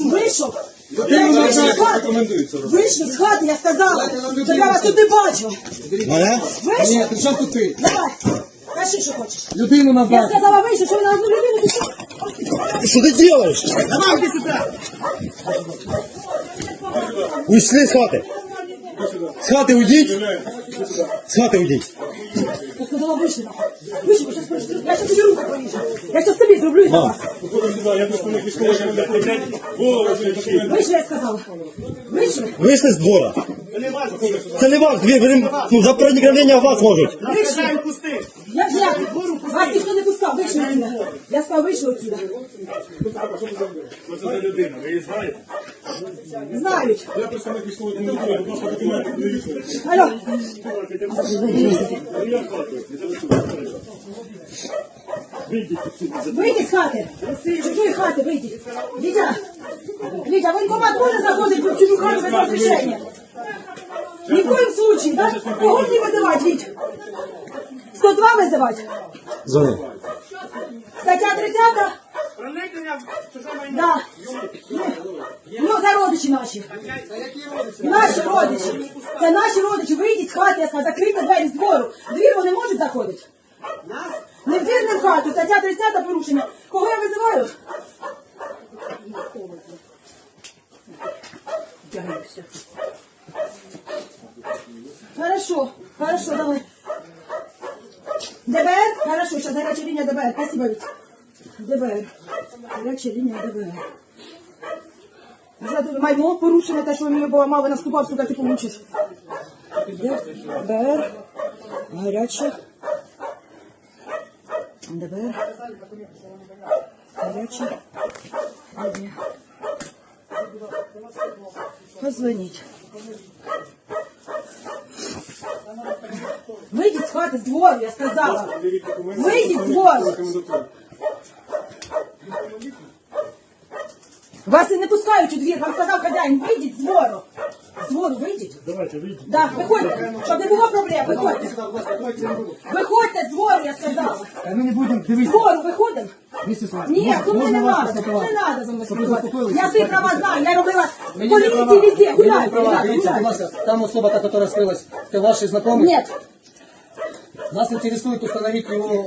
Вийшов. Вийшов з хати, я сказала. Що я вас тут не бачу. Мене? Вийшов? Ні, при чому тут ти? Давай. Кажи, що хочеш. Людину Я назад. сказала, вийшов, що ви на одну людину пішли. Что ты делаешь? Давай, иди сюда. Ушли с хаты. С хаты уйдите. С хаты уйдите. Я сказала, вийшли. Вийшов, я щас прийшли. Я щас тобі руку поріжу. Я щас тобі зроблю і за вас. Вийшли, я сказала. Вийшли. Вышли с двора. Це не ваш двір, вони ну, за проникновення в вас можуть. Вийшли. Я ж як? Вас ніхто не пускав, вийшли отсюда. Я сказала, вийшли отсюда. Що це за людина? Ви її знаєте? Знають. Я представник військової комісії, будь ласка, документи подивіться. Алло. Вийдіть з хати. З чужої хати вийдіть. Дітя. Дітя, воєнкомат може заходити в чужу хату без розрішення? Ні в коїм случаї, так? Кого мені визивати, Віть? 102 визивати? Звони. Стаття 30? Да. Ну, це родичі наші. Наші родичі. Це наші родичі. Вийдіть з хати, я сказала, закрийте двері з двору. Двір вони можуть заходити? Не не в хату. Стаття 30 порушення. Кого я визиваю? Хорошо, хорошо, давай. ДБР? Хорошо, сейчас горячая линия ДБР. Спасибо, Вить. ДБР. Горячая линия ДБР. За майно порушене, те, що мені поламали, наступав, сука, ти получиш. ДБР. Гаряча. ДБР. Гаряча. лінія. Позвоніть. Вийдіть з хати з двору, я сказала. Вийдіть з двору. Вас і не пускають у двір, вам сказав хазяїн, вийдіть з двору З двору вийдіть. Давайте, вийдіть. Да, виходьте, щоб не було проблем, виходьте. Виходьте з двору, я сказала. Та Ми не будемо З дивитися. двору виходимо. Місце своє. Ні, Можна- тут не можна вас треба, не поспілкувати? треба за мною Щоб ви спілкуватися. заспокоїлися. Я свої права знаю, я робила Мені не права. поліції везде, Мені не гуляйте, права. ребята, Дивіться, будь гуляйте. ласка, там особа, та, которая скрылась, это ваши знакомые? Нет, нас интересует установить его,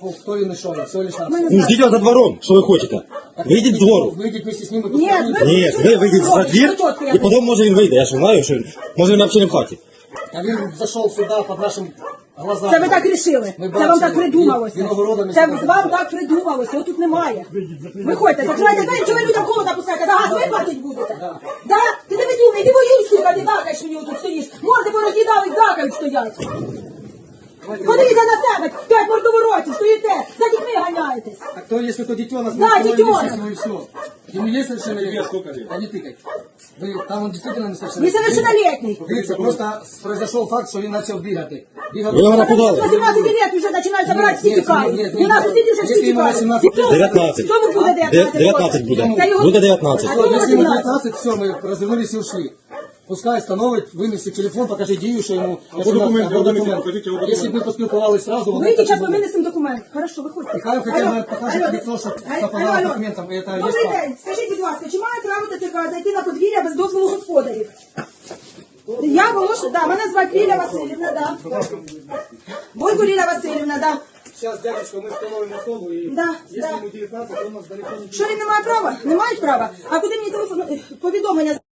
по- кто и что он, всего лишь навсего. Ну, ждіть його за двором, що ви хочете. Вийдіть з двору. Выйдите вместе с ним и Нет, познакомитесь. вы- Ні, ви вийдіть за двір, і потім може він вийде. Я ж знаю, що може він взагалі не в хаті. А він зашел сюда под нашим глазами. Це ви так рішили. Ми Це вам бачили. так придумалося. Він Це сюди вам так придумалося. Його тут немає. Виходьте, закривайте двері, що ви людям холода пускаєте? За газ ви платить будете? Да? Ти не видумай, ти воюй, сука, не дакаєш мені тут стоїш. Морди пороз'їдали, дакають стоять. Подивіться на себе, п'ять мордоворотів, стоїте, за дітьми ганяєтесь. А кто, если то детенок, Да, мы установили детенок. личность его и все. Ему есть совершеннолетие? сколько лет? Да не тыкай. Вы, там он действительно несовершеннолетний. Несовершеннолетний. Дивіться, просто произошел факт, що він почав бігати. Бігав Ви його На напугали. 18 лет вже починають забирати, всі Ні, ні, тікають. ні, ні, ні. 12 лет вже Якщо всі йому тікають. 18, Хто? 19. Хто ви буде 19? 19 буде. Це його- Буде 19. А Все, чому если ему 19? 19, все, мы развернулись и ушли. Пускай становить, вынеси телефон, покажи Дію, що йому... Або документи, або документи, покажіть його документи. Якщо б ми поспілкувалися так і зараз ми було. винесемо документ. Хорошо, виходьте. Хай хоча б покаже алло, лицо, що алло, совпадало алло. документом, і це є Добрий день. Скажіть, будь ласка, чи має право ТЦК зайти на подвір'я без дозволу господарів? Я Волош, да, мене звати Ліля Васильівна, да. Бойко Ліля Васильівна, да. Сейчас, дядечко, мы установим особу, и Да, если да. ему 19, то у нас далеко не Що він не має права? Не мають права. А куди мені телефон, повідомлення